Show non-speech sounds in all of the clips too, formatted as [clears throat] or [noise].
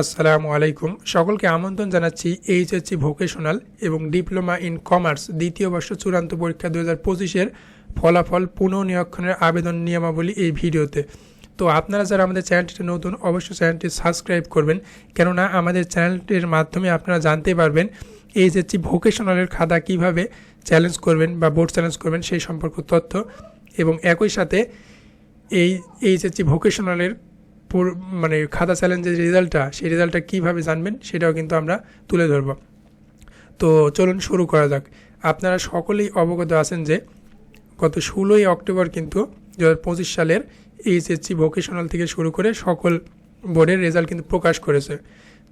আসসালামু আলাইকুম। সকলকে আমন্ত্রণ জানাচ্ছি এইচএসসি ভোকেশনাল এবং ডিপ্লোমা ইন কমার্স দ্বিতীয় বর্ষ চূড়ান্ত পরীক্ষা দু হাজার পঁচিশের ফলাফল পুনঃনিরীক্ষণের আবেদন নিয়মাবলী এই ভিডিওতে। তো আপনারা যারা আমাদের চ্যানেলটিতে নতুন, অবশ্যই চ্যানেলটি সাবস্ক্রাইব করবেন। কেননা আমাদের চ্যানেলটির মাধ্যমে আপনারা জানতে পারবেন এইচএসসি ভোকেশনালের খাতা কীভাবে চ্যালেঞ্জ করবেন বা বোর্ড চ্যালেঞ্জ করবেন সেই সম্পর্ক তথ্য। এবং একই সাথে এই এইচএসসি ভোকেশনালের মানে খাতা চ্যালেঞ্জের রেজাল্টটা, সেই রেজাল্টটা কীভাবে জানবেন সেটাও কিন্তু আমরা তুলে ধরব। তো চলুন শুরু করা যাক। আপনারা সকলেই অবগত আছেন যে গত ষোলোই অক্টোবর কিন্তু দু হাজার পঁচিশ সালের এইচএসসি ভোকেশনাল থেকে শুরু করে সকল বোর্ডের রেজাল্ট কিন্তু প্রকাশ করেছে।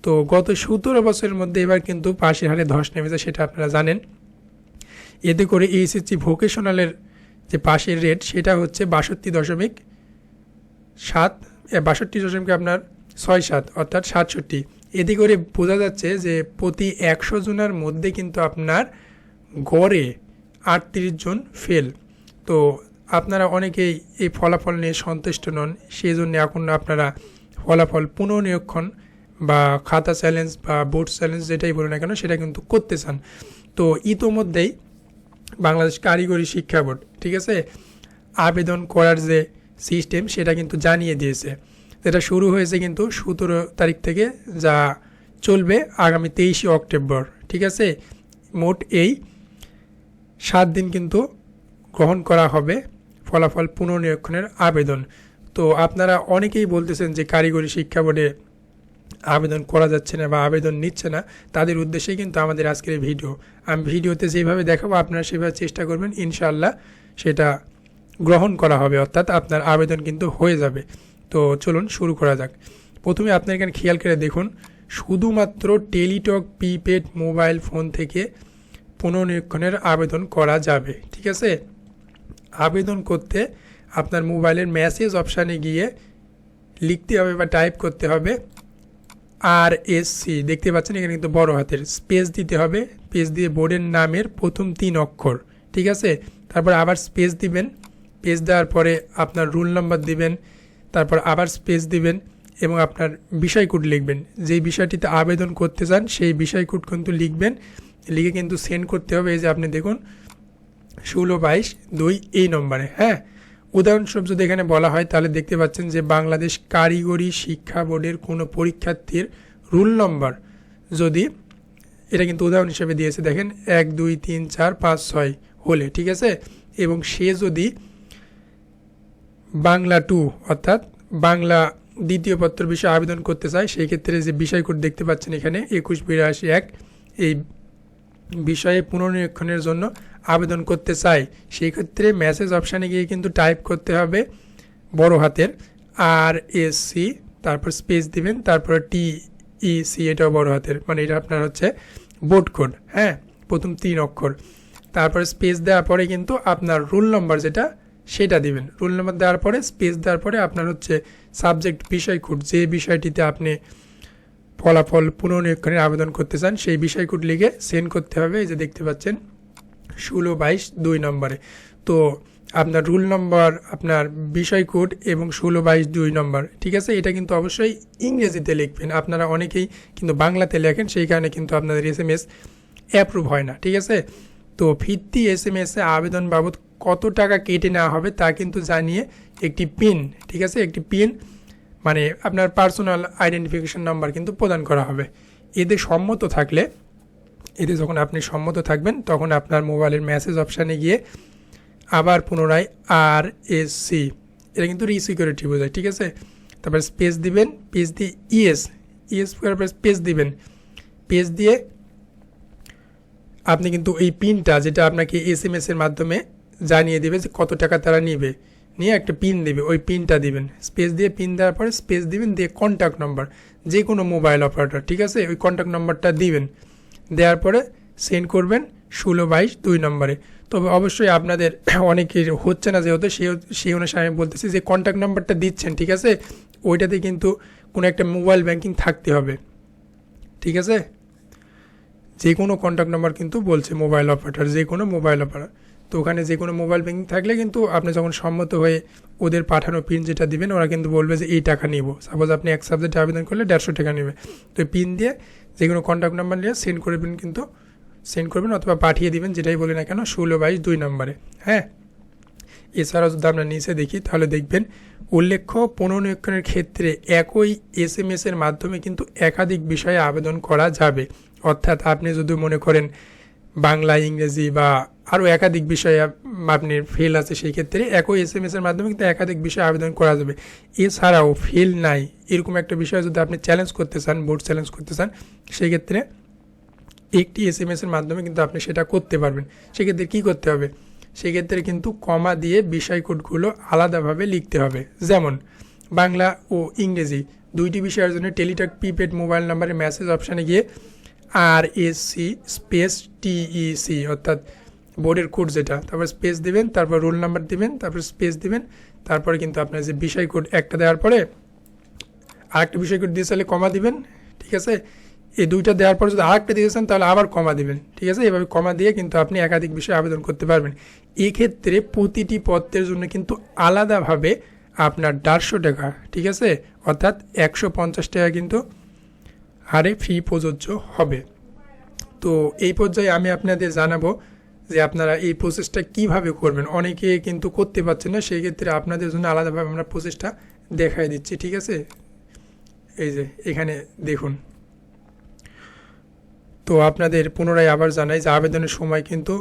তো গত সতেরো বছরের মধ্যে এবার কিন্তু পাশের হারে ধস নেমেছে সেটা আপনারা জানেন। এতে করে এইচএসসি ভোকেশনালের যে পাশের রেট, সেটা হচ্ছে বাষট্টি দশমিক সাত বাষট্টি দশমিক আপনার ছয় সাত, অর্থাৎ সাতষট্টি। এতে করে বোঝা যাচ্ছে যে প্রতি একশো জনের মধ্যে কিন্তু আপনার গড়ে আটত্রিশ জন ফেল তো আপনারা অনেকেই এই ফলাফল নিয়ে সন্তুষ্ট নন সেই জন্য এখন আপনারা ফলাফল পুনঃনিরীক্ষণ বা খাতা চ্যালেঞ্জ বা বোর্ড চ্যালেঞ্জ যেটাই বলুন না কেন, সেটা কিন্তু করতে চান। তো ইতোমধ্যেই বাংলাদেশ কারিগরি শিক্ষা বোর্ড, ঠিক আছে, আবেদন করার যে সিস্টেম সেটা কিন্তু জানিয়ে দিয়েছে। যেটা শুরু হয়েছে কিন্তু সতেরো তারিখ থেকে যা চলবে আগামী তেইশে অক্টোবর, ঠিক আছে? মোট এই সাত দিন কিন্তু গ্রহণ করা হবে ফলাফল পুনর্নিরীক্ষণের আবেদন। তো আপনারা অনেকেই বলতেছেন যে কারিগরি শিক্ষা বোর্ডে আবেদন করা যাচ্ছে না বা আবেদন নিচ্ছে না, তাদের উদ্দেশ্যেই কিন্তু আমাদের আজকের ভিডিও। আমি ভিডিওতে যেভাবে দেখাবো, আপনারা সেভাবে চেষ্টা করবেন, ইনশাআল্লাহ সেটা গ্রহণ করা হবে, অর্থাৎ আপনার আবেদন কিন্তু হয়ে যাবে। তো চলুন শুরু করা যাক। প্রথমে আপনার এখানে খেয়াল করে দেখুন, শুধুমাত্র টেলিটক, প্রিপেড, মোবাইল ফোন থেকে পুনর্নিরীক্ষণের আবেদন করা যাবে, ঠিক আছে? আবেদন করতে আপনার মোবাইলের মেসেজ অপশানে গিয়ে লিখতে হবে বা টাইপ করতে হবে আর এস সি দেখতে পাচ্ছেন এখানে কিন্তু বড় হাতের স্পেস দিতে হবে, স্পেস দিয়ে বোর্ডের নামের প্রথম তিন অক্ষর, ঠিক আছে? তারপর আবার স্পেস দিবেন স্পেস দেওয়ার পরে আপনার রুল নাম্বার দিবেন, তারপর আবার স্পেস দিবেন এবং আপনার বিষয় কোড লিখবেন। যেই বিষয়টিতে আবেদন করতে চান, সেই বিষয় কোড কিন্তু লিখবেন। লিখে কিন্তু সেন্ড করতে হবে। এই যে আপনি দেখুন, ষোলো বাইশ দুই এই নম্বরে হ্যাঁ? উদাহরণস্বরূপ যদি এখানে বলা হয়, তাহলে দেখতে পাচ্ছেন যে বাংলাদেশ কারিগরি শিক্ষা বোর্ডের কোনো পরীক্ষার্থীর রুল নম্বর যদি, এটা কিন্তু উদাহরণ হিসেবে দিয়েছে, দেখেন, এক, দুই, তিন, চার, পাঁচ, ছয় হলে, ঠিক আছে? এবং সে যদি বাংলা টু, অর্থাৎ বাংলা দ্বিতীয় পত্র বিষয়ে আবেদন করতে চায়, সেই ক্ষেত্রে যে বিষয় কোড দেখতে পাচ্ছেন এখানে, একুশ বিরাশি এক, এই বিষয়ে পুনর্নিরীক্ষণের জন্য আবেদন করতে চাই সেই ক্ষেত্রে মেসেজ অপশানে গিয়ে কিন্তু টাইপ করতে হবে, বড় হাতের আর এস সি তারপর স্পেস দিবেন, তারপর টি ই সি এটাও বড় হাতের মানে এটা আপনার হচ্ছে বোর্ড কোড হ্যাঁ? প্রথম তিন অক্ষর। তারপরে স্পেস দেওয়ার পরে কিন্তু আপনার রুল নম্বর যেটা সেটা দিবেন। রুল নম্বর দেওয়ার পরে স্পেস দেওয়ার পরে আপনার হচ্ছে সাবজেক্ট বিষয় কোড যে বিষয়টিতে আপনি ফলাফল পুনর্নিরীক্ষণের আবেদন করতে চান, সেই বিষয় কোড লিখে সেন্ড করতে হবে। এই যে দেখতে পাচ্ছেন, ষোলো বাইশ দুই নম্বরে। তো আপনার রুল নম্বর আপনার বিষয় কোড এবং ষোলো বাইশ দুই নম্বর। ঠিক আছে? এটা কিন্তু অবশ্যই ইংরেজিতে লিখবেন। আপনারা অনেকেই কিন্তু বাংলাতে লেখেন, সেই কারণে কিন্তু আপনাদের এস এম এস অ্যাপ্রুভ হয় না। ঠিক আছে? তো ফিরতি এস এম এসে আবেদন বাবদ কত টাকা কেটে নেওয়া হবে তা কিন্তু জানিয়ে একটি পিন ঠিক আছে? একটি পিন মানে আপনার পার্সোনাল আইডেন্টিফিকেশন নাম্বার কিন্তু প্রদান করা হবে। এতে সম্মত থাকলে, এতে যখন আপনি সম্মত থাকবেন, তখন আপনার মোবাইলের মেসেজ অপশানে গিয়ে আবার পুনরায় আর এস সি এটা কিন্তু রিসিকিউরিটি বোঝায়, ঠিক আছে? তারপর স্পেস দিবেন পেজ দিয়ে ইএস ইএস করার পর পেজ দিবেন। পেজ দিয়ে আপনি কিন্তু এই পিনটা যেটা আপনাকে এস এম এর মাধ্যমে জানিয়ে দেবে যে কত টাকা তারা নেবে। নিয়ে একটা পিন দেবে, ওই পিনটা দিবেন। স্পেস দিয়ে পিন দেওয়ার পরে স্পেস দিবেন, দিয়ে কন্ট্যাক্ট নম্বর যে কোনো মোবাইল অপারেটর ঠিক আছে? ওই কন্ট্যাক্ট নম্বরটা দিবেন। দেওয়ার পরে সেন্ড করবেন ষোলো বাইশ দুই নম্বরে। তবে অবশ্যই আপনাদের [clears throat] অনেকের হচ্ছে না যেহেতু সেই সেই অনুসারে আমি বলতেছি যে কন্ট্যাক্ট নাম্বারটা দিচ্ছেন, ঠিক আছে? ওইটাতে কিন্তু কোনো একটা মোবাইল ব্যাংকিং থাকতে হবে। ঠিক আছে? যে কোনো কন্ট্যাক্ট নাম্বার কিন্তু বলছে মোবাইল অপারেটর যে কোনো মোবাইল অপারেটর তো ওখানে যে কোনো মোবাইল ব্যাঙ্কিং থাকলে কিন্তু আপনি যখন সম্মত হয়ে ওদের পাঠানো পিন যেটা দিবেন, ওরা কিন্তু বলবে যে এই টাকা নিব। সাপোজ আপনি এক সাবজেক্টে আবেদন করলে দেড়শো টাকা নেবে। তো পিন দিয়ে যে কোনো কন্ট্যাক্ট নাম্বার নিয়ে সেন্ড করবেন কিন্তু সেন্ড করবেন অথবা পাঠিয়ে দিবেন, যেটাই বলি না কেন, ষোলো বাইশ দুই নম্বরে। হ্যাঁ? এছাড়াও যদি আমরা নিচে দেখি, তাহলে দেখবেন উল্লেখ্য পুনর্নিরীক্ষণের ক্ষেত্রে একই এস এম এর মাধ্যমে কিন্তু একাধিক বিষয়ে আবেদন করা যাবে। অর্থাৎ আপনি যদি মনে করেন বাংলা, ইংরেজি বা আরও একাধিক বিষয়ে আপ- আপনি ফেল আছে, সেই ক্ষেত্রে একই এস এম এর মাধ্যমে কিন্তু একাধিক বিষয়ে আবেদন করা যাবে। এছাড়াও ফেল নাই, এরকম একটা বিষয় যদি আপনি চ্যালেঞ্জ করতে চান বোর্ড চ্যালেঞ্জ করতে চান, সেই ক্ষেত্রে একটি এস এম এর মাধ্যমে কিন্তু আপনি সেটা করতে পারবেন। সেক্ষেত্রে কী করতে হবে? সেক্ষেত্রে কিন্তু কমা দিয়ে বিষয় কোডগুলো আলাদাভাবে লিখতে হবে। যেমন, বাংলা ও ইংরেজি দুইটি বিষয়ের জন্য টেলিটক প্রিপেড মোবাইল নাম্বারে মেসেজ অপশানে গিয়ে R S C space TEC অর্থাৎ বোর্ডের কোড যেটা, তারপর স্পেস দিবেন, তারপর রোল নাম্বার দিবেন, তারপর স্পেস দিবেন, তারপরে কিন্তু আপনার যে বিষয় কোড একটা দেওয়ার পরে আরেকটা বিষয় কোড দিয়ে কমা দিবেন, ঠিক আছে? এই দুইটা দেওয়ার পর যদি আরেকটা দিয়েছেন তাহলে আবার কমা দিবেন, ঠিক আছে? এভাবে কমা দিয়ে কিন্তু আপনি একাধিক বিষয়ে আবেদন করতে পারবেন। এক্ষেত্রে প্রতিটি পত্রের জন্য কিন্তু আলাদাভাবে আপনার দেড়শো টাকা, ঠিক আছে? অর্থাৎ একশো পঞ্চাশ টাকা কিন্তু হারে ফি প্রযোজ্য হবে। তো এই পর্যায়ে আমি আপনাদের জানাব যে আপনারা এই প্রসেসটা কীভাবে করবেন? অনেকে কিন্তু করতে পারছেন না সেই ক্ষেত্রে আপনাদের জন্য আলাদাভাবে আমরা প্রসেসটা দেখাই দিচ্ছি, ঠিক আছে? এই যে, এখানে দেখুন। তো আপনাদের পুনরায় আবার জানাই যে আবেদনের সময় কিন্তু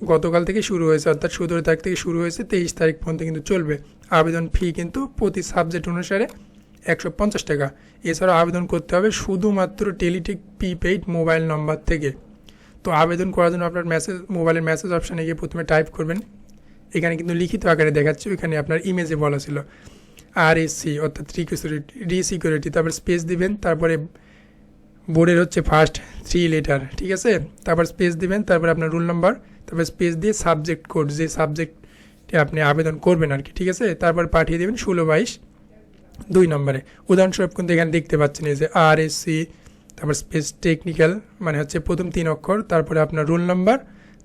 গতকাল থেকে শুরু হয়েছে, অর্থাৎ সতেরো তারিখ থেকে শুরু হয়েছে, তেইশ তারিখ পর্যন্ত কিন্তু চলবে। আবেদন ফি কিন্তু প্রতি সাবজেক্ট অনুসারে একশো পঞ্চাশ টাকা। এছাড়াও আবেদন করতে হবে শুধুমাত্র টেলিটেক প্রিপেইড মোবাইল নম্বর থেকে। তো আবেদন করার জন্য আপনার মেসেজ মোবাইলের মেসেজ অপশানে গিয়ে প্রথমে টাইপ করবেন। এখানে কিন্তু লিখিত আকারে দেখাচ্ছে, ওইখানে আপনার ইমেজে বলা ছিল। আর এসি অর্থাৎ রিকিউরিটি রিসিকিউরিটি তারপর স্পেস দিবেন, তারপরে বোর্ডের হচ্ছে ফার্স্ট থ্রি লেটার ঠিক আছে? তারপর স্পেস দিবেন, তারপর আপনার রুল নাম্বার তারপর স্পেস দিয়ে সাবজেক্ট কোড যে সাবজেক্টে আপনি আবেদন করবেন আর কি, ঠিক আছে? তারপর পাঠিয়ে দেবেন ষোলো বাইশ দুই নম্বরে। উদাহরণস্বরূপ কিন্তু এখানে দেখতে পাচ্ছেন এই যে আর এস সি তারপর স্পেস টেকনিক্যাল মানে হচ্ছে প্রথম তিন অক্ষর, তারপরে আপনার রোল নাম্বার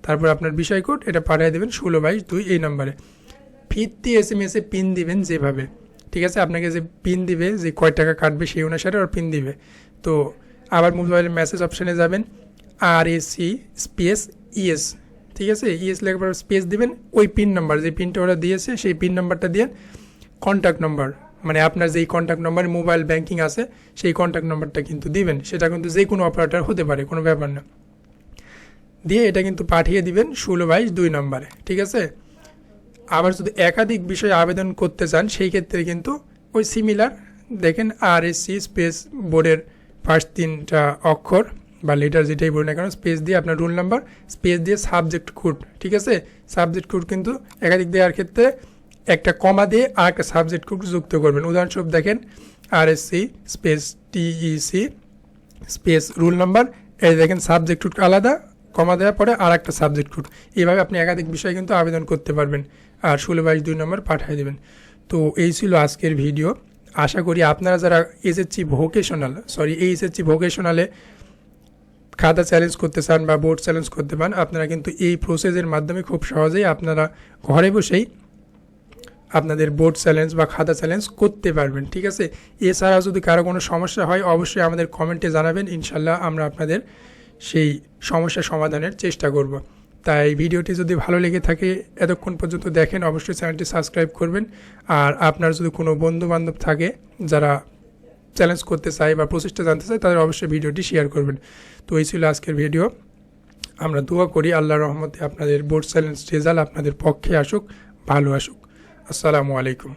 তারপর আপনার বিষয় কোড এটা পাঠিয়ে দেবেন ষোলো বাইশ দুই এই নম্বরে ফিরতি এস এম এসে পিন দিবেন যেভাবে। ঠিক আছে? আপনাকে যে পিন দিবে, যে কয় টাকা কাটবে সেই অনুসারে ওর পিন দিবে। তো আবার মোবাইলের মেসেজ অপশানে যাবেন আর এসি স্পেস ইএস ঠিক আছে? ইএস লেখার পর স্পেস দিবেন, ওই পিন নাম্বার যে পিনটা ওরা দিয়েছে, সেই পিন নাম্বারটা দিয়ে কন্ট্যাক্ট নাম্বার মানে আপনার যেই কন্ট্যাক্ট নাম্বার মোবাইল ব্যাংকিং আছে, সেই কন্ট্যাক্ট নাম্বারটা কিন্তু দিবেন। সেটা কিন্তু যে কোনো অপারেটার হতে পারে, কোনো ব্যাপার না। দিয়ে এটা কিন্তু পাঠিয়ে দিবেন ষোলো বাইশ দুই নম্বরে, ঠিক আছে? আবার যদি একাধিক বিষয়ে আবেদন করতে চান, সেই ক্ষেত্রে কিন্তু ওই সিমিলার দেখেন আর এস সি স্পেস বোর্ডের ফার্স্ট তিনটা অক্ষর বা লেটার যেটাই বলুন না কেন স্পেস দিয়ে আপনার রুল নাম্বার স্পেস দিয়ে সাবজেক্ট কোড ঠিক আছে? সাবজেক্ট কোড কিন্তু একাধিক দেওয়ার ক্ষেত্রে একটা কমা দিয়ে আর একটা সাবজেক্ট কোড যুক্ত করবেন। উদাহরণস্বরূপ দেখেন R S C space TEC space roll number এই দেখেন সাবজেক্ট কোড আলাদা, কমা দেওয়ার পরে আর একটা সাবজেক্ট কোড এইভাবে আপনি একাধিক বিষয়ে কিন্তু আবেদন করতে পারবেন আর ষোলো বাইশ দুই নম্বর পাঠিয়ে দেবেন। তো এই ছিল আজকের ভিডিও। আশা করি আপনারা যারা এসএসসি ভোকেশনাল সরি এই এসএসসি ভোকেশনালে খাতা চ্যালেঞ্জ করতে চান বা বোর্ড চ্যালেঞ্জ করতে পান আপনারা কিন্তু এই প্রসেসের মাধ্যমে খুব সহজেই আপনারা ঘরে বসেই আপনাদের বোর্ড চ্যালেঞ্জ বা খাতা চ্যালেঞ্জ করতে পারবেন, ঠিক আছে? এছাড়া যদি কারও কোনো সমস্যা হয়, অবশ্যই আমাদের কমেন্টে জানাবেন, ইনশাল্লাহ আমরা আপনাদের সেই সমস্যা সমাধানের চেষ্টা করব। তাই ভিডিওটি যদি ভালো লেগে থাকে, এতক্ষণ পর্যন্ত দেখেন, অবশ্যই চ্যানেলটি সাবস্ক্রাইব করবেন। আর আপনার যদি কোনো বন্ধু বান্ধব থাকে, যারা চ্যালেঞ্জ করতে চায় বা প্রচেষ্টা জানতে চায়, তাদের অবশ্যই ভিডিওটি শেয়ার করবেন। তো এই ছিল আজকের ভিডিও। আমরা দোয়া করি, আল্লাহর রহমতে আপনাদের বোর্ড চ্যালেঞ্জ রেজাল্ট আপনাদের পক্ষে আসুক, ভালো আসুক। আসসালামু আলাইকুম।